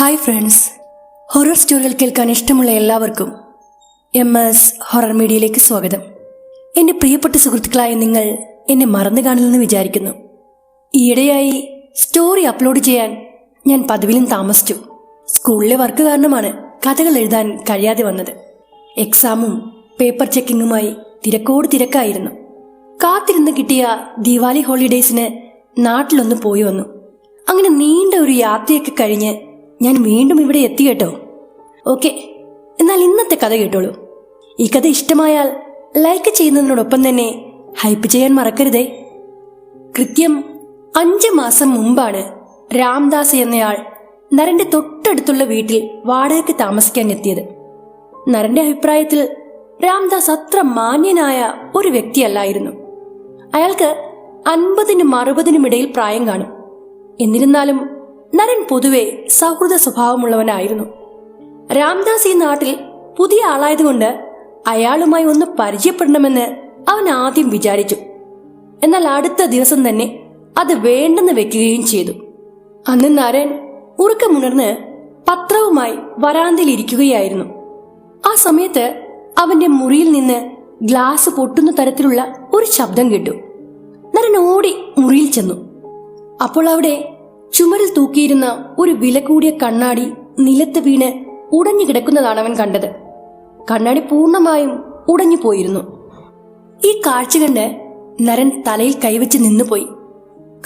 Hi friends. Horror സ്റ്റോറികൾ കേൾക്കാൻ ഇഷ്ടമുള്ള എല്ലാവർക്കും എം എസ് ഹൊറർ മീഡിയയിലേക്ക് സ്വാഗതം. എന്റെ പ്രിയപ്പെട്ട സുഹൃത്തുക്കളായ നിങ്ങൾ എന്നെ മറന്നു കാണില്ലെന്ന് വിചാരിക്കുന്നു. ഈയിടെയായി സ്റ്റോറി അപ്ലോഡ് ചെയ്യാൻ ഞാൻ പതിവിലും താമസിച്ചു. സ്കൂളിലെ വർക്ക് കാരണമാണ് കഥകൾ എഴുതാൻ കഴിയാതെ വന്നത്. എക്സാമും പേപ്പർ ചെക്കിങ്ങുമായി തിരക്കോട് തിരക്കായിരുന്നു. കാത്തിരുന്ന് കിട്ടിയ ദിവാലി ഹോളിഡേയ്സിന് നാട്ടിലൊന്ന് പോയി വന്നു. അങ്ങനെ നീണ്ട ഒരു യാത്രയൊക്കെ കഴിഞ്ഞ് ഞാൻ വീണ്ടും ഇവിടെ എത്തി കേട്ടോ. ഓക്കെ എന്നാൽ ഇന്നത്തെ കഥ കേട്ടോളൂ. ഈ കഥ ഇഷ്ടമായാൽ ലൈക്ക് ചെയ്യുന്നതിനോടൊപ്പം തന്നെ ഹൈപ്പ് ചെയ്യാൻ മറക്കരുതേ. കൃത്യം അഞ്ച് മാസം മുമ്പാണ് രാംദാസ് എന്നയാൾ നരന്റെ തൊട്ടടുത്തുള്ള വീട്ടിൽ വാടകയ്ക്ക് താമസിക്കാൻ എത്തിയത്. നരന്റെ അഭിപ്രായത്തിൽ രാംദാസ് അത്ര മാന്യനായ ഒരു വ്യക്തിയല്ലായിരുന്നു. അയാൾക്ക് അൻപതിനും അറുപതിനും ഇടയിൽ പ്രായം കാണും. എന്നിരുന്നാലും നരൻ പൊതുവെ സൗഹൃദ സ്വഭാവമുള്ളവനായിരുന്നു. രാംദാസ് ഈ നാട്ടിൽ പുതിയ ആളായതുകൊണ്ട് അയാളുമായി ഒന്ന് പരിചയപ്പെടണമെന്ന് അവൻ ആദ്യം വിചാരിച്ചു. എന്നാൽ അടുത്ത ദിവസം തന്നെ അത് വേണ്ടെന്ന് വെക്കുകയും ചെയ്തു. അന്ന് നരൻ ഉറക്കമുണർന്ന് പത്രവുമായി വരാന്തയിൽ ഇരിക്കുകയായിരുന്നു ആ സമയത്ത് അവന്റെ മുറിയിൽ നിന്ന് ഗ്ലാസ് പൊട്ടുന്ന തരത്തിലുള്ള ഒരു ശബ്ദം കേട്ടു. നരൻ ഓടി മുറിയിൽ ചെന്നു. അപ്പോൾ അവിടെ ചുമരിൽ തൂക്കിയിരുന്ന ഒരു വില കൂടിയ കണ്ണാടി നിലത്ത് വീണ് ഉടഞ്ഞു കിടക്കുന്നതാണ് അവൻ കണ്ടത്. കണ്ണാടി പൂർണമായും ഉടഞ്ഞു പോയിരുന്നു. ഈ കാഴ്ച കണ്ട് നരൻ തലയിൽ കൈവച്ച് നിന്നുപോയി.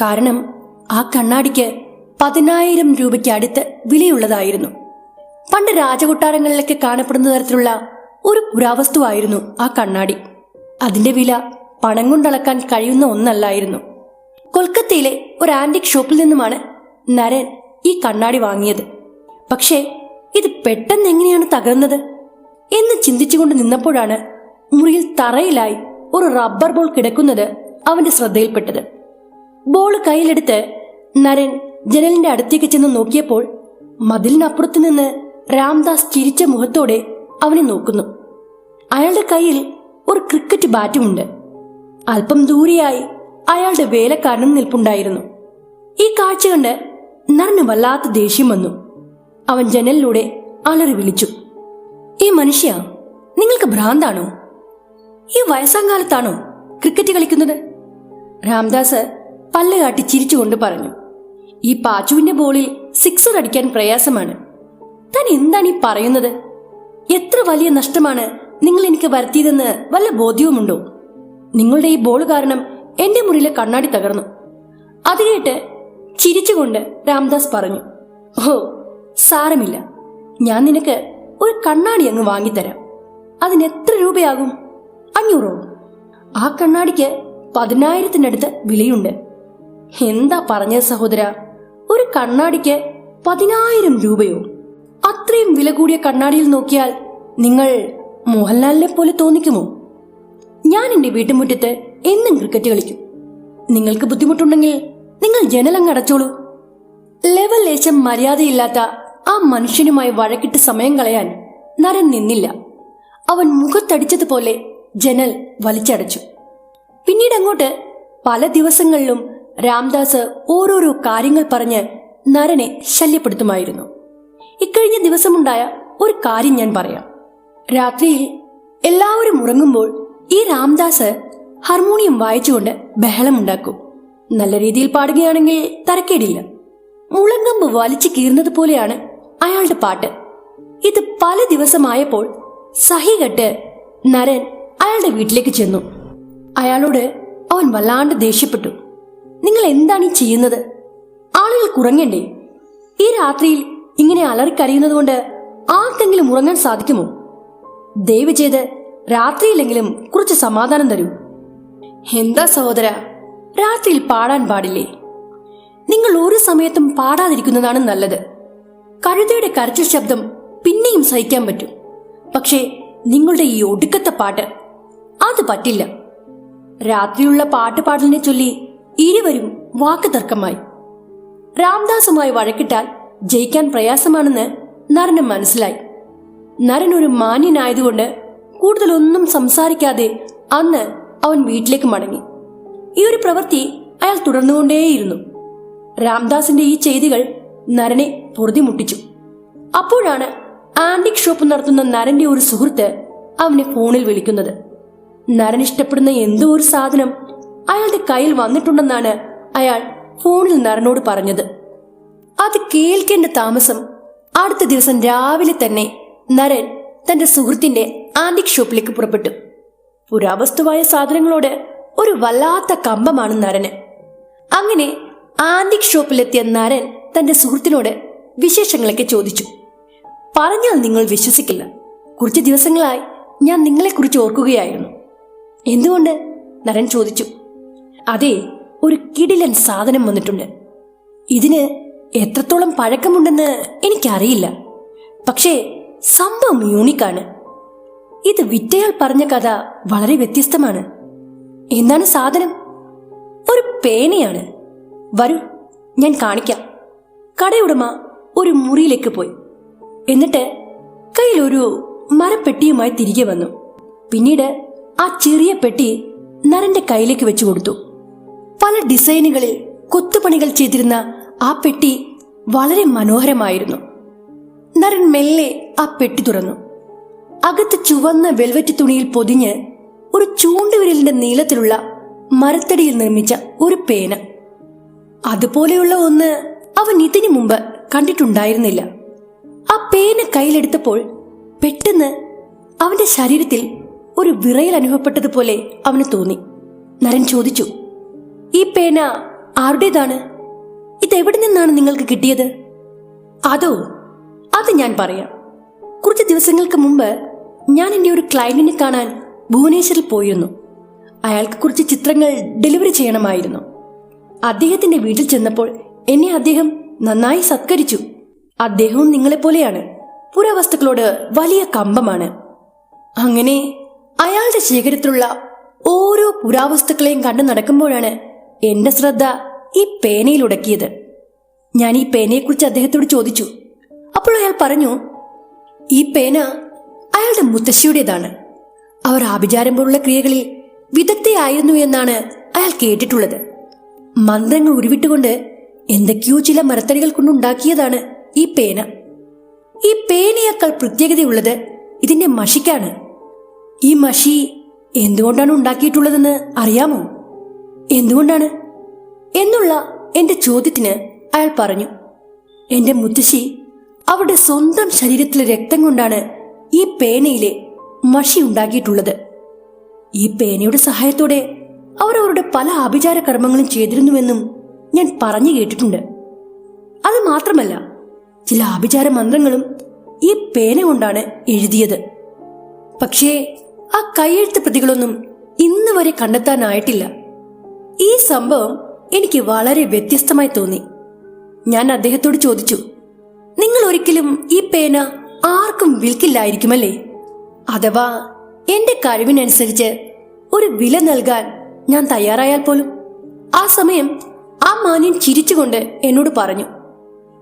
കാരണം ആ കണ്ണാടിക്ക് പതിനായിരം രൂപയ്ക്ക് അടുത്ത് വിലയുള്ളതായിരുന്നു. പണ്ട് രാജകൊട്ടാരങ്ങളിലൊക്കെ കാണപ്പെടുന്ന തരത്തിലുള്ള ഒരു പുരാവസ്തുവായിരുന്നു ആ കണ്ണാടി. അതിന്റെ വില പണം കൊണ്ടളക്കാൻ കഴിയുന്ന ഒന്നല്ലായിരുന്നു. കൊൽക്കത്തയിലെ ഒരു ആന്റിക് ഷോപ്പിൽ നിന്നുമാണ് നരൻ ഈ കണ്ണാടി വാങ്ങിയത്. പക്ഷേ ഇത് പെട്ടെന്ന് എങ്ങനെയാണ് തകർന്നത്? എന്ന് ചിന്തിച്ചുകൊണ്ട് നിന്നപ്പോഴാണ് മുറിയിൽ തറയിലായി ഒരു റബ്ബർ ബോൾ കിടക്കുന്നത് അവന്റെ ശ്രദ്ധയിൽപ്പെട്ടത്. ബോൾ കയ്യിലെടുത്ത് നരൻ ജനലിന്റെ അടുത്തേക്ക് ചെന്ന് നോക്കിയപ്പോൾ മതിലിനപ്പുറത്തു നിന്ന് രാംദാസ് ചിരിച്ച മുഖത്തോടെ അവനെ നോക്കുന്നു. അയാളുടെ കയ്യിൽ ഒരു ക്രിക്കറ്റ് ബാറ്റുമുണ്ട്. അല്പം ദൂരെയായി അയാളുടെ വേലക്കാരനും നിൽപ്പുണ്ടായിരുന്നു. ഈ കാഴ്ച കണ്ട് നരന് വല്ലാത്ത ദേഷ്യം വന്നു. അവൻ ജനലിലൂടെ അലറി വിളിച്ചു. ഈ മനുഷ്യ നിങ്ങൾക്ക് ഭ്രാന്താണോ? ഈ വയസ്സാം കാലത്താണോ ക്രിക്കറ്റ് കളിക്കുന്നത്? രാംദാസ് പല്ലുകാട്ടി ചിരിച്ചുകൊണ്ട് പറഞ്ഞു. ഈ പാച്ചുവിന്റെ ബോളിൽ സിക്സർ അടിക്കാൻ പ്രയാസമാണ്. താൻ എന്താണ് ഈ പറയുന്നത്? എത്ര വലിയ നഷ്ടമാണ് നിങ്ങൾ എനിക്ക് വരുത്തിയതെന്ന് വല്ല ബോധ്യവുമുണ്ടോ? നിങ്ങളുടെ ഈ ബോൾ കാരണം എന്റെ മുറിയിലെ കണ്ണാടി തകർന്നു. അത് കേട്ട് ചിരിച്ചുകൊണ്ട് രാംദാസ് പറഞ്ഞു ഓ സാരമില്ല. ഞാൻ നിനക്ക് ഒരു കണ്ണാടി അങ്ങ് വാങ്ങിത്തരാം. അതിന് എത്ര രൂപയാകും? അഞ്ഞൂറോ? ആ കണ്ണാടിക്ക് പതിനായിരത്തിനടുത്ത് വിലയുണ്ട്. എന്താ പറഞ്ഞത് സഹോദര? ഒരു കണ്ണാടിക്ക് പതിനായിരം രൂപയോ? അത്രയും വില കൂടിയ കണ്ണാടിയിൽ നോക്കിയാൽ നിങ്ങൾ മോഹൻലാലിനെ പോലെ തോന്നിക്കുമോ? ഞാൻ എന്റെ വീട്ടുമുറ്റത്ത് എന്നും ക്രിക്കറ്റ് കളിക്കും. നിങ്ങൾക്ക് ബുദ്ധിമുട്ടുണ്ടെങ്കിൽ നിങ്ങൾ ജനലങ്ങ് അടച്ചോളൂ. ലെവൽ ലേശം മര്യാദയില്ലാത്ത ആ മനുഷ്യനുമായി വഴക്കിട്ട് സമയം കളയാൻ നരൻ നിന്നില്ല. അവൻ മുഖത്തടിച്ചതുപോലെ ജനൽ വലിച്ചടച്ചു. പിന്നീട് അങ്ങോട്ട് പല ദിവസങ്ങളിലും രാംദാസ് ഓരോരോ കാര്യങ്ങൾ പറഞ്ഞ് നരനെ ശല്യപ്പെടുത്തുമായിരുന്നു. ഇക്കഴിഞ്ഞ ദിവസമുണ്ടായ ഒരു കാര്യം ഞാൻ പറയാം. രാത്രിയിൽ എല്ലാവരും ഉറങ്ങുമ്പോൾ ഈ രാംദാസ് ഹാർമോണിയം വായിച്ചുകൊണ്ട് ബഹളമുണ്ടാക്കും. നല്ല രീതിയിൽ പാടുകയാണെങ്കിൽ തരക്കേടില്ല. മുളങ്കമ്പ് വലിച്ചു കീറുന്നത് പോലെയാണ് അയാളുടെ പാട്ട്. ഇത് പല ദിവസമായപ്പോൾ സഹികെട്ട് നരൻ അയാളുടെ വീട്ടിലേക്ക് ചെന്നു. അയാളോട് അവൻ വല്ലാണ്ട് ദേഷ്യപ്പെട്ടു. നിങ്ങൾ എന്താണ് ഈ ചെയ്യുന്നത്? ആളുകൾ കുറങ്ങണ്ടേ? ഈ രാത്രിയിൽ ഇങ്ങനെ അലറിക്കരയുന്നത് കൊണ്ട് ആർക്കെങ്കിലും ഉറങ്ങാൻ സാധിക്കുമോ? ദയവ് ചെയ്ത് രാത്രിയിലെങ്കിലും കുറച്ച് സമാധാനം തരൂ. എന്താ സഹോദര? രാത്രിയിൽ പാടാൻ പാടില്ലേ? നിങ്ങൾ ഒരു സമയത്തും പാടാതിരിക്കുന്നതാണ് നല്ലത്. കഴുതയുടെ കരച്ചിൽ ശബ്ദം പിന്നെയും സഹിക്കാൻ പറ്റും. പക്ഷേ നിങ്ങളുടെ ഈ ഒടുക്കത്തെ പാട്ട് അത് പറ്റില്ല. രാത്രിയുള്ള പാട്ട് പാടലിനെ ചൊല്ലി ഇരുവരും വാക്ക് തർക്കമായി. രാംദാസുമായി വഴക്കിട്ടാൽ ജയിക്കാൻ പ്രയാസമാണെന്ന് നരന് മനസ്സിലായി. നരൻ ഒരു മാന്യനായതുകൊണ്ട് കൂടുതലൊന്നും സംസാരിക്കാതെ അന്ന് അവൻ വീട്ടിലേക്ക് മടങ്ങി. ഈ ഒരു പ്രവൃത്തി അയാൾ തുടർന്നുകൊണ്ടേയിരുന്നു. രാംദാസിന്റെ ഈ ചെയ്തികൾ നരനെ പൊറുതിമുട്ടിച്ചു. അപ്പോഴാണ് ആന്റിക് ഷോപ്പ് നടത്തുന്ന നരന്റെ ഒരു സുഹൃത്ത് അവനെ ഫോണിൽ വിളിക്കുന്നത്. നരൻ ഇഷ്ടപ്പെടുന്ന എന്തോ ഒരു സാധനം അയാളുടെ കയ്യിൽ വന്നിട്ടുണ്ടെന്നാണ് അയാൾ ഫോണിൽ നരനോട് പറഞ്ഞത്. അത് കേൾക്കേണ്ട താമസം അടുത്ത ദിവസം രാവിലെ തന്നെ നരൻ തന്റെ സുഹൃത്തിന്റെ ആന്റിക് ഷോപ്പിലേക്ക് പുറപ്പെട്ടു. പുരാവസ്തുവായ സാധനങ്ങളോട് ഒരു വല്ലാത്ത കമ്പമാണ് നരന്. അങ്ങനെ ആന്റിക് ഷോപ്പിലെത്തിയ നരൻ തന്റെ സുഹൃത്തിനോട് വിശേഷങ്ങളൊക്കെ ചോദിച്ചു. പറഞ്ഞാൽ നിങ്ങൾ വിശ്വസിക്കില്ല. കുറച്ച് ദിവസങ്ങളായി ഞാൻ നിങ്ങളെക്കുറിച്ച് ഓർക്കുകയായിരുന്നു. എന്തുകൊണ്ട്? നരൻ ചോദിച്ചു. അതെ ഒരു കിടിലൻ സാധനം വന്നിട്ടുണ്ട്. ഇതിന് എത്രത്തോളം പഴക്കമുണ്ടെന്ന് എനിക്കറിയില്ല. പക്ഷേ സംഭവം യൂണിക്കാണ് ഇത് വിറ്റയാൾ പറഞ്ഞ കഥ വളരെ വ്യത്യസ്തമാണ്. എന്താണ് സാധനം? ഒരു പേനയാണ്. വരൂ ഞാൻ കാണിക്കാം. കടയുടമ ഒരു മുറിയിലേക്ക് പോയി. എന്നിട്ട് കയ്യിലൊരു മരപ്പെട്ടിയുമായി തിരികെ വന്നു. പിന്നീട് ആ ചെറിയ പെട്ടി നരന്റെ കയ്യിലേക്ക് വെച്ചു കൊടുത്തു. പല ഡിസൈനുകളിൽ കൊത്തുപണികൾ ചെയ്തിരുന്ന ആ പെട്ടി വളരെ മനോഹരമായിരുന്നു. നരൻ മെല്ലെ ആ പെട്ടി തുറന്നു. അകത്ത് ചുവന്ന വെൽവെറ്റ് തുണിയിൽ പൊതിഞ്ഞ് ഒരു ചൂണ്ടുവിരലിന്റെ നീളത്തിലുള്ള മരത്തടിയിൽ നിർമ്മിച്ച ഒരു പേന. അതുപോലെയുള്ള ഒന്ന് അവൻ ഇതിനു മുമ്പ് കണ്ടിട്ടുണ്ടായിരുന്നില്ല. ആ പേന കയ്യിലെടുത്തപ്പോൾ പെട്ടെന്ന് അവന്റെ ശരീരത്തിൽ ഒരു വിറയൽ അനുഭവപ്പെട്ടതുപോലെ അവന് തോന്നി. നരൻ ചോദിച്ചു ഈ പേന ആരുടേതാണ്? ഇതെവിടെ നിന്നാണ് നിങ്ങൾക്ക് കിട്ടിയത്? അതോ അത് ഞാൻ പറയാം. കുറച്ച് ദിവസങ്ങൾക്ക് മുമ്പ് ഞാൻ എന്റെ ഒരു ക്ലയന്റിനെ കാണാൻ ഭുവനേശ്വറിൽ പോയിരുന്നു. അയാൾക്ക് കുറച്ച് ചിത്രങ്ങൾ ഡെലിവറി ചെയ്യണമായിരുന്നു. അദ്ദേഹത്തിന്റെ വീട്ടിൽ ചെന്നപ്പോൾ എന്നെ അദ്ദേഹം നന്നായി സത്കരിച്ചു. അദ്ദേഹവും നിങ്ങളെപ്പോലെയാണ്. പുരാവസ്തുക്കളോട് വലിയ കമ്പമാണ്. അങ്ങനെ അയാളുടെ ശേഖരത്തിലുള്ള ഓരോ പുരാവസ്തുക്കളെയും കണ്ടു നടക്കുമ്പോഴാണ് എന്റെ ശ്രദ്ധ ഈ പേനയിൽ ഉടക്കിയത്. ഞാൻ ഈ പേനയെക്കുറിച്ച് അദ്ദേഹത്തോട് ചോദിച്ചു. അപ്പോൾ അയാൾ പറഞ്ഞു ഈ പേന അയാളുടെ മുത്തശ്ശിയുടേതാണ്. അവർ ആഭിചാരം പോലുള്ള ക്രിയകളിൽ വിദഗ്ധയായിരുന്നു എന്നാണ് അയാൾ കേട്ടിട്ടുള്ളത്. മന്ത്രങ്ങൾ ഉരുവിട്ടുകൊണ്ട് എന്തൊക്കെയോ ചില മരത്തടികൾ കൊണ്ടുണ്ടാക്കിയതാണ് ഈ പേന. ഈ പേനയേക്കാൾ പ്രത്യേകതയുള്ളത് ഇതിന്റെ മഷിക്കാണ്. ഈ മഷി എന്തുകൊണ്ടാണ് ഉണ്ടാക്കിയിട്ടുള്ളതെന്ന് അറിയാമോ? എന്തുകൊണ്ടാണ്? എന്നുള്ള എന്റെ ചോദ്യത്തിന് അയാൾ പറഞ്ഞു. എന്റെ മുത്തശ്ശി അവരുടെ സ്വന്തം ശരീരത്തിലെ രക്തം കൊണ്ടാണ് ഈ പേനയിലെ മഷി ഉണ്ടാക്കിയിട്ടുള്ളത് ഈ പേനയുടെ സഹായത്തോടെ അവർ അവരുടെ പല ആഭിചാര കർമ്മങ്ങളും ചെയ്തിരുന്നുവെന്നും ഞാൻ പറഞ്ഞു കേട്ടിട്ടുണ്ട്. അത് മാത്രമല്ല ചില ആഭിചാര മന്ത്രങ്ങളും ഈ പേന കൊണ്ടാണ് എഴുതിയത്. പക്ഷേ ആ കയ്യെഴുത്ത് പ്രതികളൊന്നും ഇന്ന് വരെ കണ്ടെത്താനായിട്ടില്ല. ഈ സംഭവം എനിക്ക് വളരെ വ്യത്യസ്തമായി തോന്നി. ഞാൻ അദ്ദേഹത്തോട് ചോദിച്ചു നിങ്ങൾ ഒരിക്കലും ഈ പേന ആർക്കും വിൽക്കില്ലായിരിക്കുമല്ലേ? അഥവാ എന്റെ കഴിവിനനുസരിച്ച് ഒരു വില നൽകാൻ ഞാൻ തയ്യാറായാൽ പോലും ആ സമയം ആ മാന്യൻ ചിരിച്ചുകൊണ്ട് എന്നോട് പറഞ്ഞു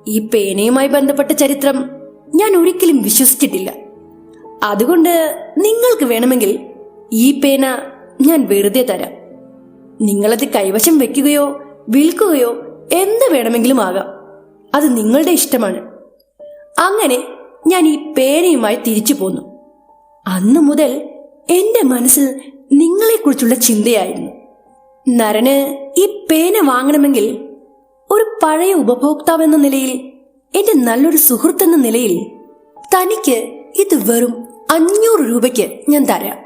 ഈ പേനയുമായി ബന്ധപ്പെട്ട ചരിത്രം ഞാൻ ഒരിക്കലും വിശ്വസിച്ചിട്ടില്ല. അതുകൊണ്ട് നിങ്ങൾക്ക് വേണമെങ്കിൽ ഈ പേന ഞാൻ വെറുതെ തരാം. നിങ്ങളത് കൈവശം വെക്കുകയോ വിൽക്കുകയോ എന്ത് വേണമെങ്കിലും ആകാം. അത് നിങ്ങളുടെ ഇഷ്ടമാണ്. അങ്ങനെ ഞാൻ ഈ പേനയുമായി തിരിച്ചു പോന്നു. അന്നു മുതൽ എന്റെ മനസ്സിൽ നിങ്ങളെക്കുറിച്ചുള്ള ചിന്തയായിരുന്നു. നരന് ഈ പേന വാങ്ങണമെങ്കിൽ ഒരു പഴയ ഉപഭോക്താവ് എന്ന നിലയിൽ എന്റെ നല്ലൊരു സുഹൃത്തെന്ന നിലയിൽ തനിക്ക് ഇത് വെറും അഞ്ഞൂറ് രൂപയ്ക്ക് ഞാൻ തരാം.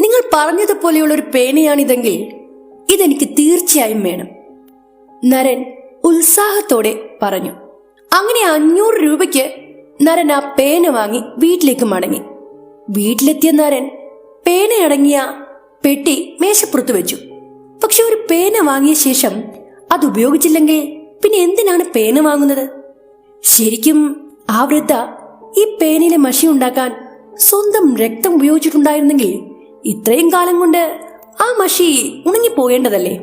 നിങ്ങൾ പറഞ്ഞതുപോലെയുള്ള ഒരു പേനയാണിതെങ്കിൽ ഇതെനിക്ക് തീർച്ചയായും വേണം. നരൻ ഉത്സാഹത്തോടെ പറഞ്ഞു. അങ്ങനെ അഞ്ഞൂറ് രൂപയ്ക്ക് നരൻ ആ പേന വാങ്ങി വീട്ടിലേക്ക് മടങ്ങി. വീട്ടിലെത്തിയ നരൻ പേനയടങ്ങിയ പെട്ടി മേശപ്പുറത്ത് വെച്ചു. പക്ഷെ ഒരു പേന വാങ്ങിയ ശേഷം അത് ഉപയോഗിച്ചില്ലെങ്കിൽ പിന്നെ എന്തിനാണ് പേന വാങ്ങുന്നത്? ശരിക്കും ആ വൃദ്ധ ഈ പേനയിലെ മഷി ഉണ്ടാക്കാൻ സ്വന്തം രക്തം ഉപയോഗിച്ചിട്ടുണ്ടായിരുന്നെങ്കിൽ ഇത്രയും കാലം കൊണ്ട് ആ മഷി ഉണങ്ങിപ്പോകേണ്ടതല്ലേ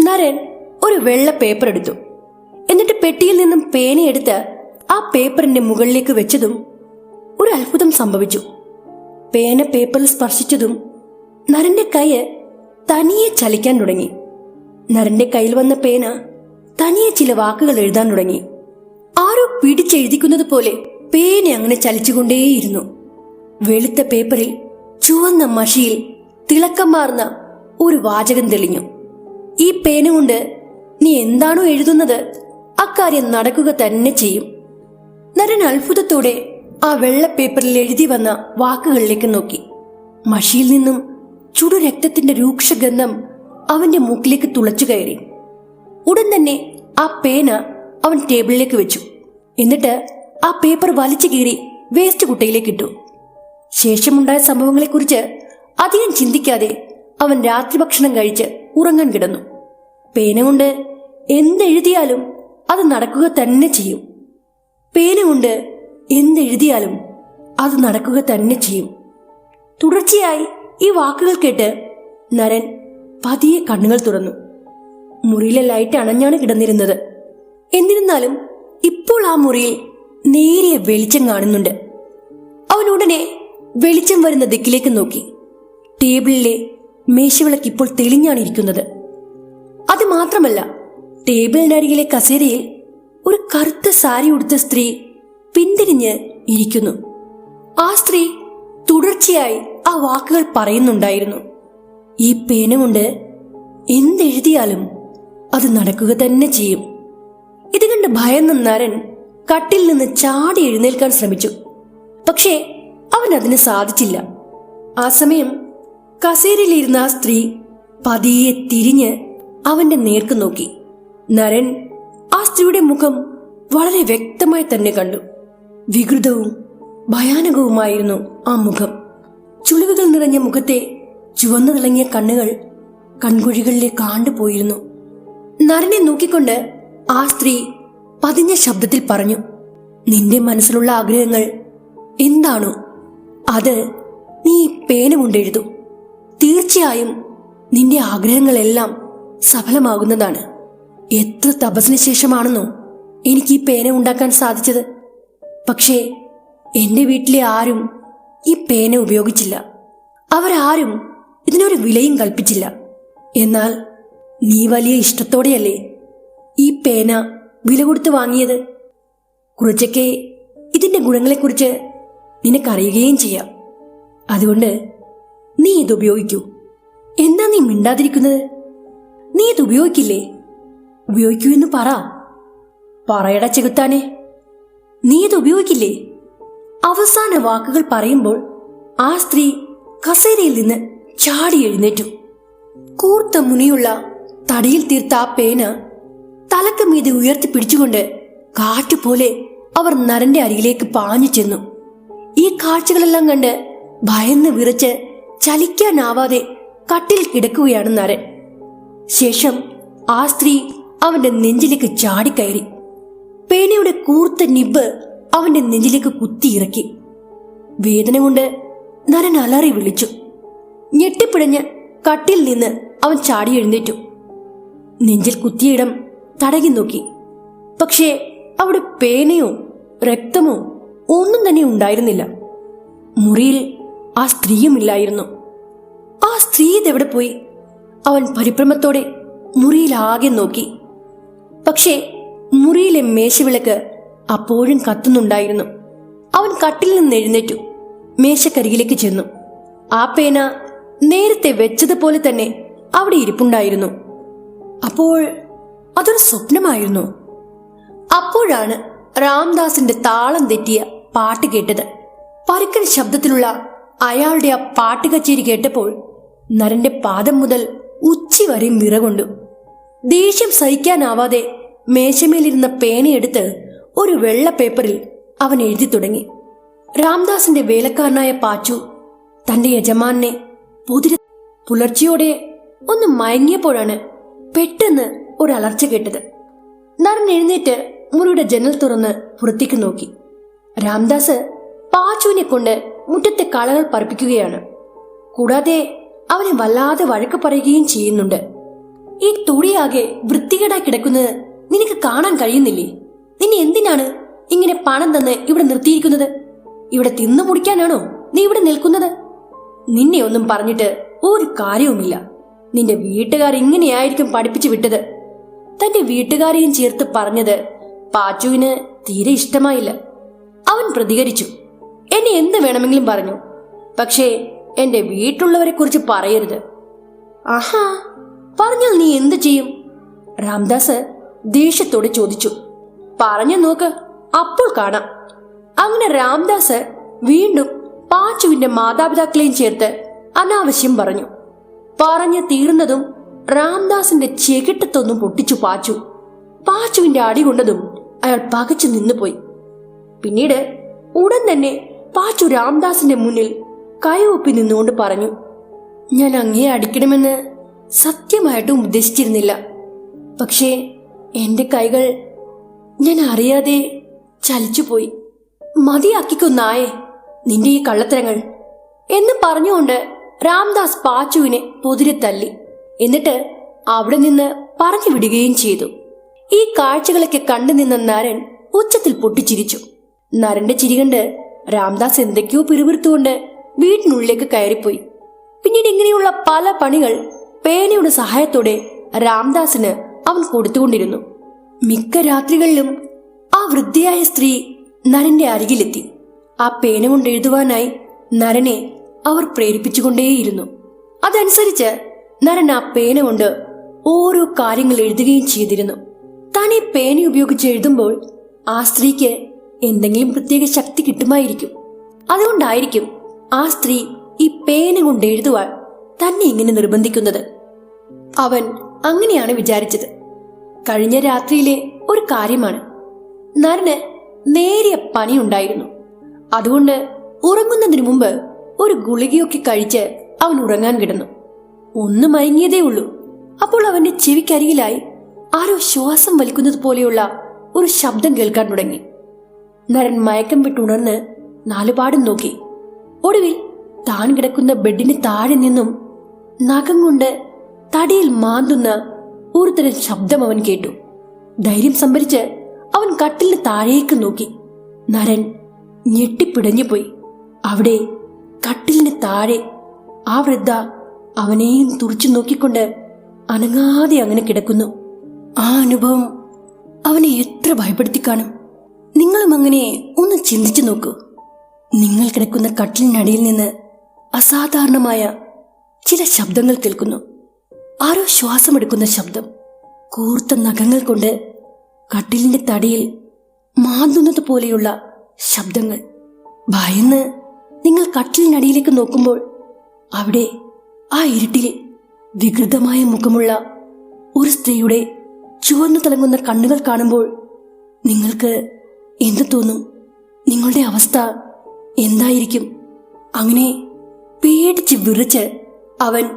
നരൻ ഒരു വെള്ള പേപ്പർ എടുത്തു. എന്നിട്ട് പെട്ടിയിൽ നിന്നും പേനയെടുത്ത് ആ പേപ്പറിന്റെ മുകളിലേക്ക് വെച്ചതും ഒരു അത്ഭുതം സംഭവിച്ചു. പേന പേപ്പറിൽ സ്പർശിച്ചതും നരന്റെ കൈ തനിയെ ചലിക്കാൻ തുടങ്ങി. നരന്റെ കയ്യിൽ വന്ന പേന തനിയെ ചില വാക്കുകൾ എഴുതാൻ തുടങ്ങി. ആരോ പിടിച്ചെഴുതിക്കുന്നത് പോലെ പേന അങ്ങനെ ചലിച്ചുകൊണ്ടേയിരുന്നു. വെളുത്ത പേപ്പറിൽ ചുവന്ന മഷിയിൽ തിളക്കം മാറുന്ന ഒരു വാചകം തെളിഞ്ഞു. ഈ പേന കൊണ്ട് നീ എന്താണോ എഴുതുന്നത് അക്കാര്യം നടക്കുക തന്നെ ചെയ്യും. നരൻ അത്ഭുതത്തോടെ ആ വെള്ള പേപ്പറിൽ എഴുതി വന്ന വാക്കുകളിലേക്ക് നോക്കി. മഷിയിൽ നിന്നും ചുടു രക്തത്തിന്റെ രൂക്ഷഗന്ധം അവന്റെ മൂക്കിലേക്ക് തുളച്ചു കയറി. ഉടൻ തന്നെ ആ പേന അവൻ ടേബിളിലേക്ക് വെച്ചു. എന്നിട്ട് ആ പേപ്പർ വലിച്ചു കീറി വേസ്റ്റ് കുട്ടയിലേക്ക് ഇട്ടു. ശേഷമുണ്ടായ സംഭവങ്ങളെക്കുറിച്ച് അധികം ചിന്തിക്കാതെ അവൻ രാത്രി ഭക്ഷണം കഴിച്ച് ഉറങ്ങാൻ കിടന്നു. പേന കൊണ്ട് എന്തെഴുതിയാലും അത് നടക്കുക തന്നെ ചെയ്യും. പേന കൊണ്ട് എന്തെഴുതിയാലും അത് നടക്കുക തന്നെ ചെയ്യും. തുടർച്ചയായി ഈ വാക്കുകൾ കേട്ട് നരൻ പതിയെ കണ്ണുകൾ തുറന്നു. മുറിയിലെ ലൈറ്റ് അണഞ്ഞാണ് കിടന്നിരുന്നത്. എന്നിരുന്നാലും ഇപ്പോൾ ആ മുറിയിൽ നേരിയ വെളിച്ചം കാണുന്നുണ്ട്. അവൻ ഉടനെ വെളിച്ചം വരുന്ന ദിക്കിലേക്ക് നോക്കി. ടേബിളിലെ മേശവിളക്ക് ഇപ്പോൾ തെളിഞ്ഞാണ് ഇരിക്കുന്നത്. അത് മാത്രമല്ല ടേബിളിനരികിലെ കസേരയിൽ ഒരു കറുത്ത സാരി ഉടുത്ത സ്ത്രീ പിന്തിരിഞ്ഞ് ഇരിക്കുന്നു. ആ സ്ത്രീ തുടർച്ചയായി ആ വാക്കുകൾ പറയുന്നുണ്ടായിരുന്നു. ഈ പേന കൊണ്ട് എന്തെഴുതിയാലും അത് നടക്കുക തന്നെ ചെയ്യും. ഇത് കണ്ട് ഭയന്ന നരൻ കട്ടിൽ നിന്ന് ചാടി എഴുന്നേൽക്കാൻ ശ്രമിച്ചു. പക്ഷേ അവൻ അതിന് സാധിച്ചില്ല. ആ സമയം കസേരയിലിരുന്ന ആ സ്ത്രീ പതിയെ തിരിഞ്ഞ് അവന്റെ നേർക്ക് നോക്കി. നരൻ ആ സ്ത്രീയുടെ മുഖം വളരെ വ്യക്തമായി തന്നെ കണ്ടു. വികൃതവും ഭയാനകവുമായിരുന്നു ആ മുഖം. ചുളിവുകൾ നിറഞ്ഞ മുഖത്തെ ചുവന്നു തിളങ്ങിയ കണ്ണുകൾ കൺകുഴികളിലേക്ക് ആണ്ടുപോയിരുന്നു നരനെ നോക്കിക്കൊണ്ട് ആ സ്ത്രീ പതിഞ്ഞ ശബ്ദത്തിൽ പറഞ്ഞു നിന്റെ മനസ്സിലുള്ള ആഗ്രഹങ്ങൾ എന്താണോ അത് നീ പേന കൊണ്ടെഴുതു തീർച്ചയായും നിന്റെ ആഗ്രഹങ്ങളെല്ലാം സഫലമാകുന്നതാണ്. എത്ര തപസ്സിന് ശേഷമാണെന്നോ എനിക്ക് ഈ പേന ഉണ്ടാക്കാൻ സാധിച്ചത്. പക്ഷേ എന്റെ വീട്ടിലെ ആരും ഈ പേന ഉപയോഗിച്ചില്ല. അവരാരും ഇതിനൊരു വിലയും കൽപ്പിച്ചില്ല. എന്നാൽ നീ വലിയ ഇഷ്ടത്തോടെയല്ലേ ഈ പേന വില കൊടുത്ത് വാങ്ങിയത്? കുറച്ചൊക്കെ ഇതിന്റെ ഗുണങ്ങളെക്കുറിച്ച് നിനക്കറിയുകയും ചെയ്യാം. അതുകൊണ്ട് നീ ഇത് ഉപയോഗിക്കൂ. എന്താ നീ മിണ്ടാതിരിക്കുന്നത്? നീ ഇത് ഉപയോഗിക്കില്ലേ? ഉപയോഗിക്കൂ എന്ന് പറ. പറയട ചെകുത്താനെ. നീ ഇത് ഉപയോഗിക്കില്ലേ? അവസാന വാക്കുകൾ പറയുമ്പോൾ ആ സ്ത്രീ കസേരയിൽ നിന്ന് ചാടി എഴുന്നേറ്റു. കൂർത്ത മുനിയുള്ള തടിയിൽ തീർത്ത ആ പേന തലക്ക് മീതെ ഉയർത്തി പിടിച്ചുകൊണ്ട് കാറ്റുപോലെ അവർ നരന്റെ അരികിലേക്ക് പാഞ്ഞു ചെന്നു. ഈ കാഴ്ചകളെല്ലാം കണ്ട് ഭയന്ന് വിറച്ച് ചലിക്കാനാവാതെ കട്ടിൽ കിടക്കുകയാണ് നരൻ. ശേഷം ആ സ്ത്രീ അവന്റെ നെഞ്ചിലേക്ക് ചാടിക്കയറി. പേനയുടെ കൂർത്ത നിബ് അവന്റെ നെഞ്ചിലേക്ക് കുത്തിയിറക്കി. വേദന കൊണ്ട് നരൻ അലറി വിളിച്ചു. ഞെട്ടിപ്പിടഞ്ഞ് കട്ടിൽ നിന്ന് അവൻ ചാടി എഴുന്നേറ്റു. നെഞ്ചിൽ കുത്തിയിടം തടകി നോക്കി. പക്ഷേ അവിടെ പേനയോ രക്തമോ ഒന്നും തന്നെ ഉണ്ടായിരുന്നില്ല. മുറിയിൽ ആ സ്ത്രീയുമില്ലായിരുന്നു. ആ സ്ത്രീ ഇതെവിടെ പോയി? അവൻ പരിഭ്രമത്തോടെ മുറിയിലാകെ നോക്കി. പക്ഷേ മുറിയിലെ മേശവിളക്ക് അപ്പോഴും കത്തുന്നുണ്ടായിരുന്നു. അവൻ കട്ടിൽ നിന്ന് എഴുന്നേറ്റു. മേശക്കരികിലേക്ക് ചെന്നു. ആ പേന നേരത്തെ വെച്ചതുപോലെ തന്നെ അവിടെ ഇരിപ്പുണ്ടായിരുന്നു. അപ്പോൾ അതൊരു സ്വപ്നമായിരുന്നു. അപ്പോഴാണ് രാംദാസിന്റെ താളം തെറ്റിയ പാട്ട് കേട്ടത്. പരുക്കൻ ശബ്ദത്തിലുള്ള അയാളുടെ ആ പാട്ട് കച്ചേരി കേട്ടപ്പോൾ നരന്റെ പാദം മുതൽ ഉച്ചി വരെ വിറകൊണ്ടു ദേഷ്യം സഹിക്കാനാവാതെ മേശമേലിരുന്ന പേനയെടുത്ത് ഒരു വെള്ള പേപ്പറിൽ അവൻ എഴുതി തുടങ്ങി. രാംദാസിന്റെ വേലക്കാരനായ പാച്ചു തന്റെ യജമാനെ പുതിര പുലർച്ചയോടെ ഒന്ന് മയങ്ങിയപ്പോഴാണ് പെട്ടെന്ന് ഒരു അലർച്ച കേട്ടത്. നരൻ എഴുന്നേറ്റ് മുറിയുടെ ജനൽ തുറന്ന് പുറത്തേക്ക് നോക്കി. രാംദാസ് പാച്ചുവിനെ കൊണ്ട് മുറ്റത്തെ കളകൾ പറപ്പിക്കുകയാണ്. കൂടാതെ അവനെ വല്ലാതെ വഴക്ക് പറയുകയും ചെയ്യുന്നുണ്ട്. ഈ തുടിയാകെ വൃത്തികേടായി കിടക്കുന്നത് നിനക്ക് കാണാൻ കഴിയുന്നില്ലേ? നിന്നെ എന്തിനാണ് ഇങ്ങനെ പണം തന്ന് ഇവിടെ നിർത്തിയിരിക്കുന്നത്? ഇവിടെ തിന്നു മുടിക്കാനാണോ നീ ഇവിടെ നിൽക്കുന്നത്? നിന്നെ ഒന്നും പറഞ്ഞിട്ട് ഒരു കാര്യവുമില്ല. നിന്റെ വീട്ടുകാർ ഇങ്ങനെയായിരിക്കും പഠിപ്പിച്ചു വിട്ടത്. തന്റെ വീട്ടുകാരെയും ചേർത്ത് പറഞ്ഞത് പാച്ചുവിന് തീരെ ഇഷ്ടമായില്ല. അവൻ പ്രതികരിച്ചു. എന്നെ എന്ത് വേണമെങ്കിലും പറഞ്ഞു. പക്ഷേ എന്റെ വീട്ടിലുള്ളവരെ കുറിച്ച് പറയരുത്. ആഹാ പറഞ്ഞാൽ നീ എന്ത് ചെയ്യും? രാംദാസ് ദേഷ്യത്തോടെ ചോദിച്ചു. പറഞ്ഞു നോക്ക് അപ്പോൾ കാണാം. അങ്ങനെ രാംദാസ് വീണ്ടും പാച്ചുവിന്റെ മാതാപിതാക്കളെയും ചേർത്ത് അനാവശ്യം പറഞ്ഞു. പറഞ്ഞു തീർന്നതും രാംദാസിന്റെ ചെകിട്ടത്തൊന്നും പൊട്ടിച്ചു പാച്ചു. പാച്ചുവിന്റെ അടി കൊണ്ടതും അയാൾ പകച്ചു നിന്നുപോയി. പിന്നീട് ഉടൻ തന്നെ പാച്ചു രാംദാസിന്റെ മുന്നിൽ കൈവൊപ്പി നിന്നുകൊണ്ട് പറഞ്ഞു ഞാൻ അങ്ങേ അടിക്കണമെന്ന് സത്യമായിട്ടും ഉദ്ദേശിച്ചിരുന്നില്ല. പക്ഷേ എന്റെ കൈകൾ ഞാൻ അറിയാതെ ചലിച്ചുപോയി. മതിയാക്കിക്കൊന്നായേ നിന്റെ ഈ കള്ളത്തരങ്ങൾ. എന്ന് പറഞ്ഞുകൊണ്ട് രാംദാസ് പാച്ചുവിനെ പൊതിരെ തല്ലി എന്നിട്ട് അവിടെ നിന്ന് പറഞ്ഞു വിടുകയും ചെയ്തു. ഈ കാഴ്ചകളൊക്കെ കണ്ടു നിന്ന നരൻ ഉച്ചത്തിൽ പൊട്ടിച്ചിരിച്ചു. നരന്റെ ചിരി കണ്ട് രാംദാസ് എന്തൊക്കെയോ പിറുപിറുത്തുകൊണ്ട് വീട്ടിനുള്ളിലേക്ക് കയറിപ്പോയി. പിന്നീട് ഇങ്ങനെയുള്ള പല പണികൾ പേനയുടെ സഹായത്തോടെ രാംദാസിന് അവൻ കൊടുത്തുകൊണ്ടിരുന്നു. മിക്ക രാത്രികളിലും ആ വൃദ്ധയായ സ്ത്രീ നരന്റെ അരികിലെത്തി. ആ പേന കൊണ്ട് എഴുതുവാനായി നരനെ അവർ പ്രേരിപ്പിച്ചുകൊണ്ടേയിരുന്നു. അതനുസരിച്ച് നരൻ ആ പേന കൊണ്ട് ഓരോ കാര്യങ്ങൾ എഴുതുകയും ചെയ്തിരുന്നു. താൻ ഈ പേന ഉപയോഗിച്ച് എഴുതുമ്പോൾ ആ സ്ത്രീക്ക് എന്തെങ്കിലും പ്രത്യേക ശക്തി കിട്ടുമായിരിക്കും. അതുകൊണ്ടായിരിക്കും ആ സ്ത്രീ ഈ പേന കൊണ്ട് എഴുതുവാൻ തന്നെ ഇങ്ങനെ നിർബന്ധിക്കുന്നത്. അവൻ അങ്ങനെയാണ് വിചാരിച്ചത്. കഴിഞ്ഞ രാത്രിയിലെ ഒരു കാര്യമാണ്. നരന് നേരിയ പനിയുണ്ടായിരുന്നു അതുകൊണ്ട് ഉറങ്ങുന്നതിന് മുമ്പ് ഒരു ഗുളികയൊക്കെ കഴിച്ച് അവൻ ഉറങ്ങാൻ കിടന്നു. ഒന്ന് മയങ്ങിയതേ ഉള്ളൂ. അപ്പോൾ അവന്റെ ചെവിക്കരികിലായി ആരോ ശ്വാസം വലിക്കുന്നത് പോലെയുള്ള ഒരു ശബ്ദം കേൾക്കാൻ തുടങ്ങി. നരൻ മയക്കം വിട്ടുണർന്ന് നാലുപാടും നോക്കി. ഒടുവിൽ താൻ കിടക്കുന്ന ബെഡിന് താഴെ നിന്നും നഖം കൊണ്ട് തടിയിൽ മാന്തുന്ന ഒരുതരം ശബ്ദം അവൻ കേട്ടു. ധൈര്യം സംഭരിച്ച് അവൻ കട്ടിലിന് താഴേക്ക് നോക്കി. നരൻ ഞെട്ടിപ്പിടഞ്ഞുപോയി. അവിടെ കട്ടിലിന് താഴെ ആ വൃദ്ധ അവനെയും തുറച്ചു നോക്കിക്കൊണ്ട് അനങ്ങാതെ അങ്ങനെ കിടക്കുന്നു. ആ അനുഭവം അവനെ എത്ര ഭയപ്പെടുത്തി കാണും. നിങ്ങളും അങ്ങനെ ഒന്ന് ചിന്തിച്ചു നോക്കൂ. നിങ്ങൾ കിടക്കുന്ന കട്ടിലിനടിയിൽ നിന്ന് അസാധാരണമായ ചില ശബ്ദങ്ങൾ കേൾക്കുന്നു. ആരോ ശ്വാസമെടുക്കുന്ന ശബ്ദം. കൂർത്ത നഖങ്ങൾ കൊണ്ട് കട്ടിലിന്റെ തടിയിൽ മാന്തുന്നത് പോലെയുള്ള ശബ്ദങ്ങൾ. ഭയന്ന് നിങ്ങൾ കട്ടിലിനടിയിലേക്ക് നോക്കുമ്പോൾ അവിടെ ആ ഇരുട്ടിൽ വികൃതമായ മുഖമുള്ള ഒരു സ്ത്രീയുടെ ചുവന്നു തിളങ്ങുന്ന കണ്ണുകൾ കാണുമ്പോൾ നിങ്ങൾക്ക് എന്തു തോന്നും? നിങ്ങളുടെ അവസ്ഥ എന്തായിരിക്കും? അങ്ങനെ പേടിച്ച് വിറച്ച് അവൻ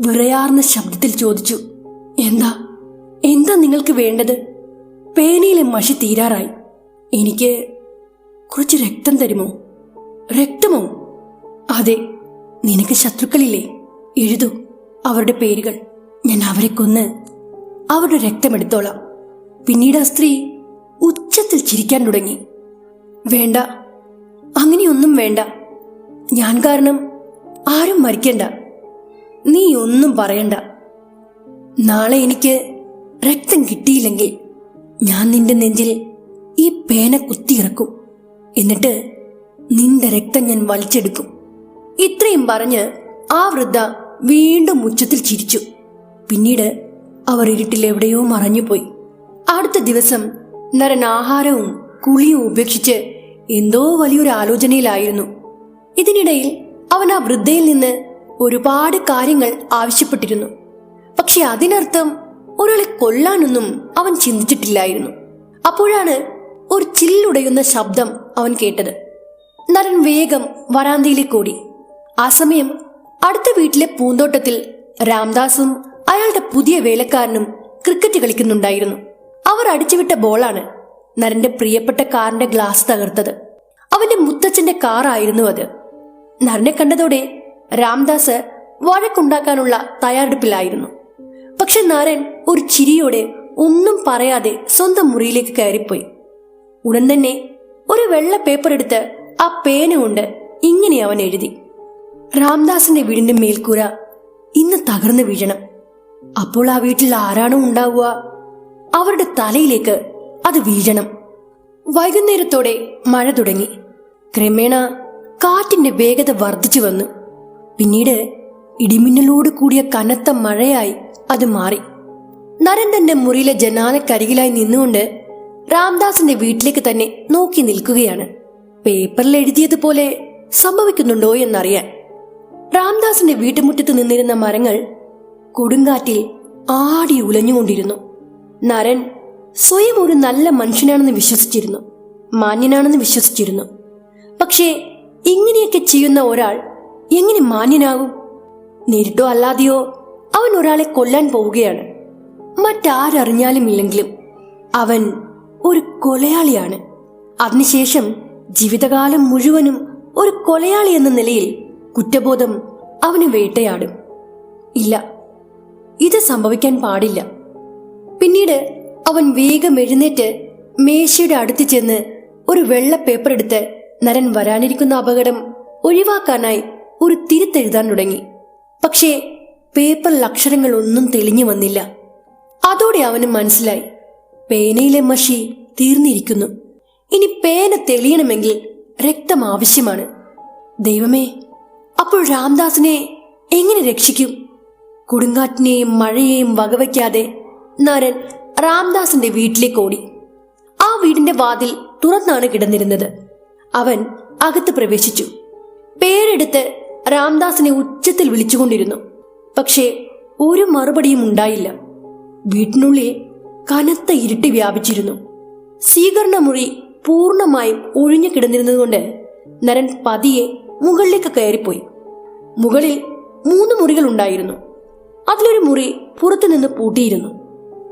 വിറയാർന്ന ശബ്ദത്തിൽ ചോദിച്ചു എന്താ? എന്താ നിങ്ങൾക്ക് വേണ്ടത്? പേനയിലെ മഷി തീരാറായി. എനിക്ക് കുറച്ച് രക്തം തരുമോ? രക്തമോ? അതെ നിനക്ക് ശത്രുക്കളില്ലേ? എഴുതൂ അവരുടെ പേരുകൾ. ഞാൻ അവരെ കൊന്ന് അവരുടെ രക്തമെടുത്തോളാം പിന്നീട് ആ സ്ത്രീ ഉച്ചത്തിൽ ചിരിക്കാൻ തുടങ്ങി. വേണ്ട അങ്ങനെയൊന്നും വേണ്ട. ഞാൻ കാരണം ആരും മരിക്കണ്ട. നീ ഒന്നും പറയണ്ട. നാളെ എനിക്ക് രക്തം കിട്ടിയില്ലെങ്കിൽ ഞാൻ നിന്റെ നെഞ്ചിൽ ഈ പേന കുത്തിയിറക്കും. എന്നിട്ട് നിന്റെ രക്തം ഞാൻ വലിച്ചെടുക്കും. ഇത്രയും പറഞ്ഞ് ആ വൃദ്ധ വീണ്ടും ഉച്ചത്തിൽ ചിരിച്ചു. പിന്നീട് അവർ ഇരുട്ടിൽ എവിടെയോ മറഞ്ഞുപോയി. അടുത്ത ദിവസം നരൻ ആഹാരവും കുളിയും ഉപേക്ഷിച്ച് എന്തോ വലിയൊരു ആലോചനയിലായിരുന്നു. ഇതിനിടയിൽ അവൻ ആ വൃദ്ധയിൽ നിന്ന് ഒരുപാട് കാര്യങ്ങൾ ആവശ്യപ്പെട്ടിരുന്നു. പക്ഷെ അതിനർത്ഥം ഒരാളെ കൊല്ലാനൊന്നും അവൻ ചിന്തിച്ചിട്ടില്ലായിരുന്നു. അപ്പോഴാണ് ഒരു ചില്ലുടയുന്ന ശബ്ദം അവൻ കേട്ടത്. നരൻ വേഗം വരാന്തയിലേക്ക് ഓടി. ആ സമയം അടുത്ത വീട്ടിലെ പൂന്തോട്ടത്തിൽ രാംദാസും അയാളുടെ പുതിയ വേലക്കാരനും ക്രിക്കറ്റ് കളിക്കുന്നുണ്ടായിരുന്നു. അവർ അടിച്ചുവിട്ട ബോളാണ് നരന്റെ പ്രിയപ്പെട്ട കാറിന്റെ ഗ്ലാസ് തകർത്തത്. അവന്റെ മുത്തച്ഛന്റെ കാറായിരുന്നു അത്. നരനെ കണ്ടതോടെ രാംദാസ് വഴക്കുണ്ടാക്കാനുള്ള തയ്യാറെടുപ്പിലായിരുന്നു. പക്ഷെ നാരായൺ ഒരു ചിരിയോടെ ഒന്നും പറയാതെ സ്വന്തം മുറിയിലേക്ക് കയറിപ്പോയി. ഉടൻ തന്നെ ഒരു വെള്ള പേപ്പർ എടുത്ത് ആ പേന കൊണ്ട് ഇങ്ങനെ അവൻ എഴുതി. രാംദാസിന്റെ വീടിന്റെ മേൽക്കൂര ഇന്ന് തകർന്നു വീഴണം. അപ്പോൾ ആ വീട്ടിൽ ആരാണോ ഉണ്ടാവുക? അവരുടെ തലയിലേക്ക് അത് വീഴണം. വൈകുന്നേരത്തോടെ മഴ തുടങ്ങി. ക്രമേണ കാറ്റിന്റെ വേഗത വർദ്ധിച്ചു വന്നു. പിന്നീട് ഇടിമിന്നലോട് കൂടിയ കനത്ത മഴയായി അത് മാറി. നരൻ തന്റെ മുറിയിലെ ജനാലക്കരികിലായി നിന്നുകൊണ്ട് രാംദാസിന്റെ വീട്ടിലേക്ക് തന്നെ നോക്കി നിൽക്കുകയാണ്. പേപ്പറിൽ എഴുതിയതുപോലെ സംഭവിക്കുന്നുണ്ടോ എന്നറിയാൻ. രാംദാസിന്റെ വീട്ടുമുറ്റത്ത് നിന്നിരുന്ന മരങ്ങൾ കൊടുങ്കാറ്റിൽ ആടി ഉലഞ്ഞുകൊണ്ടിരുന്നു. നരൻ സ്വയം ഒരു നല്ല മനുഷ്യനാണെന്ന് വിശ്വസിച്ചിരുന്നു. മാന്യനാണെന്ന് വിശ്വസിച്ചിരുന്നു. പക്ഷേ ഇങ്ങനെയൊക്കെ ചെയ്യുന്ന ഒരാൾ എങ്ങനെ മാന്യനാകും? നേരിട്ടോ അല്ലാതെയോ? അവൻ ഒരാളെ കൊല്ലാൻ പോവുകയാണ്. മറ്റാരറിഞ്ഞാലും ഇല്ലെങ്കിലും അവൻ ഒരു കൊലയാളിയാണ്. അതിനുശേഷം ജീവിതകാലം മുഴുവനും ഒരു കൊലയാളി എന്ന നിലയിൽ കുറ്റബോധം അവന് വേട്ടയാടും. ഇല്ല ഇത് സംഭവിക്കാൻ പാടില്ല. പിന്നീട് അവൻ വേഗം എഴുന്നേറ്റ് മേശയുടെ അടുത്ത് ചെന്ന് ഒരു വെള്ള പേപ്പർ എടുത്ത് നരൻ വരാനിരിക്കുന്ന അപകടം ഒഴിവാക്കാനായി ഒരു തിരുത്തെഴുതാൻ തുടങ്ങി. പക്ഷേ പേപ്പറിൽ അക്ഷരങ്ങൾ ഒന്നും തെളിഞ്ഞു വന്നില്ല. അതോടെ അവന് മനസ്സിലായി. പേനയിലെ മഷി തീർന്നിരിക്കുന്നു. ഇനി പേന തെളിയണമെങ്കിൽ രക്തം ആവശ്യമാണ്. ദൈവമേ അപ്പോൾ രാംദാസിനെ എങ്ങനെ രക്ഷിക്കും? കൊടുങ്കാറ്റിനെയും മഴയെയും വകവയ്ക്കാതെ നരൻ രാംദാസിന്റെ വീട്ടിലേക്ക് ഓടി. ആ വീടിന്റെ വാതിൽ തുറന്നാണ് കിടന്നിരുന്നത്. അവൻ അകത്ത് പ്രവേശിച്ചു. പേരെടുത്ത് രാംദാസിനെ ഉച്ചത്തിൽ വിളിച്ചുകൊണ്ടിരുന്നു. പക്ഷേ ഒരു മറുപടിയും ഉണ്ടായില്ല. വീട്ടിനുള്ളിൽ കനത്ത ഇരുട്ട് വ്യാപിച്ചിരുന്നു. സ്വീകരണ മുറി പൂർണമായും ഒഴിഞ്ഞു കിടന്നിരുന്നതുകൊണ്ട് നരൻ പതിയെ മുകളിലേക്ക് കയറിപ്പോയി. മുകളിൽ മൂന്ന് മുറികൾ ഉണ്ടായിരുന്നു. അതിലൊരു മുറി പുറത്തുനിന്ന് പൂട്ടിയിരുന്നു.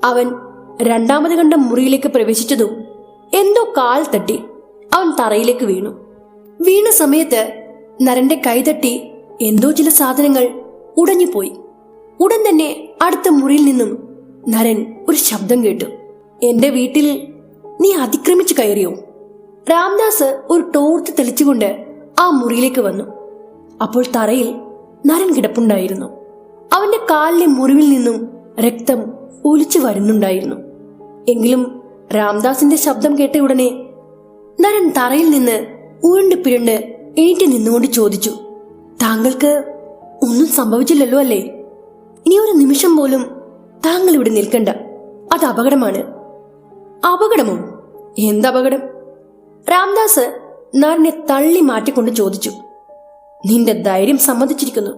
അവൻ രണ്ടാമത് കണ്ട മുറിയിലേക്ക് പ്രവേശിച്ചതും എന്തോ കാൽ തട്ടി അവൻ തറയിലേക്ക് വീണു. വീണ സമയത്ത് നരന്റെ കൈതട്ടി എന്തോ ചില സാധനങ്ങൾ ഉടഞ്ഞുപോയി. ഉടൻ തന്നെ അടുത്ത മുറിയിൽ നിന്നും നരൻ ഒരു ശബ്ദം കേട്ടു. എന്റെ വീട്ടിൽ നീ അതിക്രമിച്ചു കയറിയോ? രാംദാസ് ഒരു ടോർച്ച് തെളിച്ചുകൊണ്ട് ആ മുറിയിലേക്ക് വന്നു. അപ്പോൾ തറയിൽ നരൻ കിടപ്പുണ്ടായിരുന്നു. അവന്റെ കാലിലെ മുറിവിൽ നിന്നും രക്തം ഒലിച്ചു വരുന്നുണ്ടായിരുന്നു. എങ്കിലും രാംദാസിന്റെ ശബ്ദം കേട്ട ഉടനെ നരൻ തറയിൽ നിന്ന് ഉരുണ്ട് പിരണ്ട് എണീറ്റ് നിന്നുകൊണ്ട് ചോദിച്ചു താങ്കൾക്ക് ഒന്നും സംഭവിച്ചില്ലല്ലോ അല്ലേ? ഇനി ഒരു നിമിഷം പോലും താങ്കൾ ഇവിടെ നിൽക്കണ്ട. അത് അപകടമാണ്. അപകടമോ? എന്തപകടം രാംദാസ് നാടിനെ തള്ളി മാറ്റിക്കൊണ്ട് ചോദിച്ചു നിന്റെ ധൈര്യം സമ്മതിച്ചിരിക്കുന്നു.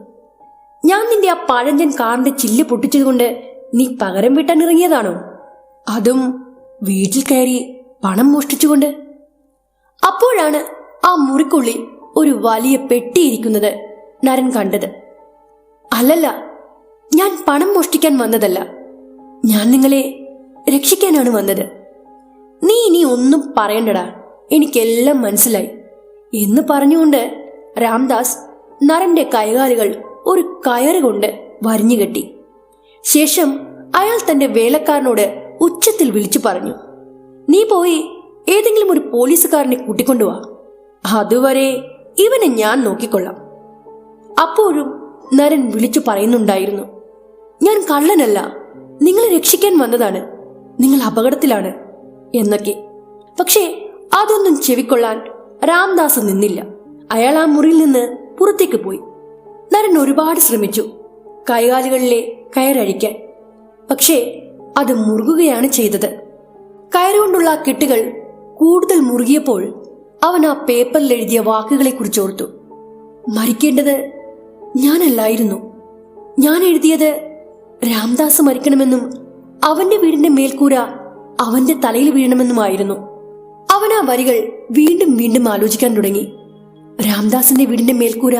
ഞാൻ നിന്റെ ആ പഴഞ്ചൻ കാറിന്റെ ചില്ല് പൊട്ടിച്ചതുകൊണ്ട് നീ പകരം വീട്ടാൻ ഇറങ്ങിയതാണോ? അതും വീട്ടിൽ കയറി പണം മോഷ്ടിച്ചുകൊണ്ട്? അപ്പോഴാണ് ആ മുറിക്കുള്ളിൽ ഒരു വലിയ പെട്ടിയിരിക്കുന്നത് നരൻ കണ്ടത്. അല്ലല്ല ഞാൻ പണം മോഷ്ടിക്കാൻ വന്നതല്ല. ഞാൻ നിങ്ങളെ രക്ഷിക്കാനാണ് വന്നത്. നീ ഇനി ഒന്നും പറയണ്ടടാ. എനിക്കെല്ലാം മനസ്സിലായി. എന്ന് പറഞ്ഞുകൊണ്ട് രാംദാസ് നരന്റെ കൈകാലുകൾ ഒരു കയറ് കൊണ്ട് വരിഞ്ഞുകെട്ടി ശേഷം അയാൾ തന്റെ വേലക്കാരനോട് ഉച്ചത്തിൽ വിളിച്ചു പറഞ്ഞു. നീ പോയി ഏതെങ്കിലും ഒരു പോലീസുകാരനെ കൂട്ടിക്കൊണ്ടുവാ. അതുവരെ ഇവനെ ഞാൻ നോക്കിക്കൊള്ളാം. അപ്പോഴും നരൻ വിളിച്ചു പറയുന്നുണ്ടായിരുന്നു ഞാൻ കള്ളനല്ല നിങ്ങളെ രക്ഷിക്കാൻ വന്നതാണ് നിങ്ങൾ അപകടത്തിലാണ് എന്നൊക്കെ. പക്ഷേ അതൊന്നും ചെവിക്കൊള്ളാൻ രാംദാസ് നിന്നില്ല. അയാൾ ആ മുറിയിൽ നിന്ന് പുറത്തേക്ക് പോയി. നരൻ ഒരുപാട് ശ്രമിച്ചു കൈകാലുകളിലെ കയറഴിക്കാൻ. പക്ഷേ അത് മുറുകുകയാണ് ചെയ്തത്. കയറുകൊണ്ടുള്ള കെട്ടുകൾ കൂടുതൽ മുറുകിയപ്പോൾ അവൻ ആ പേപ്പറിൽ എഴുതിയ വാക്കുകളെ കുറിച്ച് ഓർത്തു മരിക്കേണ്ടത് ഞാനല്ലായിരുന്നു. ഞാൻ എഴുതിയത് രാംദാസ് മരിക്കണമെന്നും അവന്റെ വീടിന്റെ മേൽക്കൂര അവന്റെ തലയിൽ വീഴണമെന്നുമായിരുന്നു. അവൻ ആ വരികൾ വീണ്ടും വീണ്ടും ആലോചിക്കാൻ തുടങ്ങി. രാംദാസിന്റെ വീടിന്റെ മേൽക്കൂര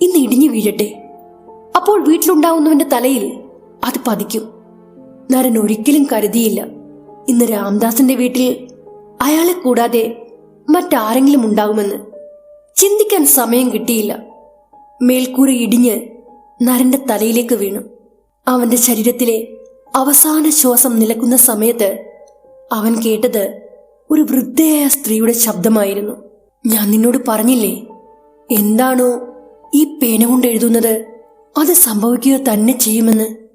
ഇന്ന് ഇടിഞ്ഞു വീഴട്ടെ. അപ്പോൾ വീട്ടിലുണ്ടാവുന്നവന്റെ തലയിൽ അത് പതിക്കും. നരൻ ഒരിക്കലും കരുതിയില്ല. ഇന്ന് രാംദാസിന്റെ വീട്ടിൽ അയാളെ കൂടാതെ മറ്റാരെങ്കിലും ഉണ്ടാകുമെന്ന് ചിന്തിക്കാൻ സമയം കിട്ടിയില്ല. മേൽക്കൂര ഇടിഞ്ഞ് നരന്റെ തലയിലേക്ക് വീണു. അവന്റെ ശരീരത്തിലെ അവസാന ശ്വാസം നിലക്കുന്ന സമയത്ത് അവൻ കേട്ടത് ഒരു വൃദ്ധയായ സ്ത്രീയുടെ ശബ്ദമായിരുന്നു. ഞാൻ നിന്നോട് പറഞ്ഞില്ലേ എന്താണോ ഈ പേന കൊണ്ട് എഴുതുന്നത്? അത് സംഭവിക്കുക തന്നെ ചെയ്യുമെന്ന്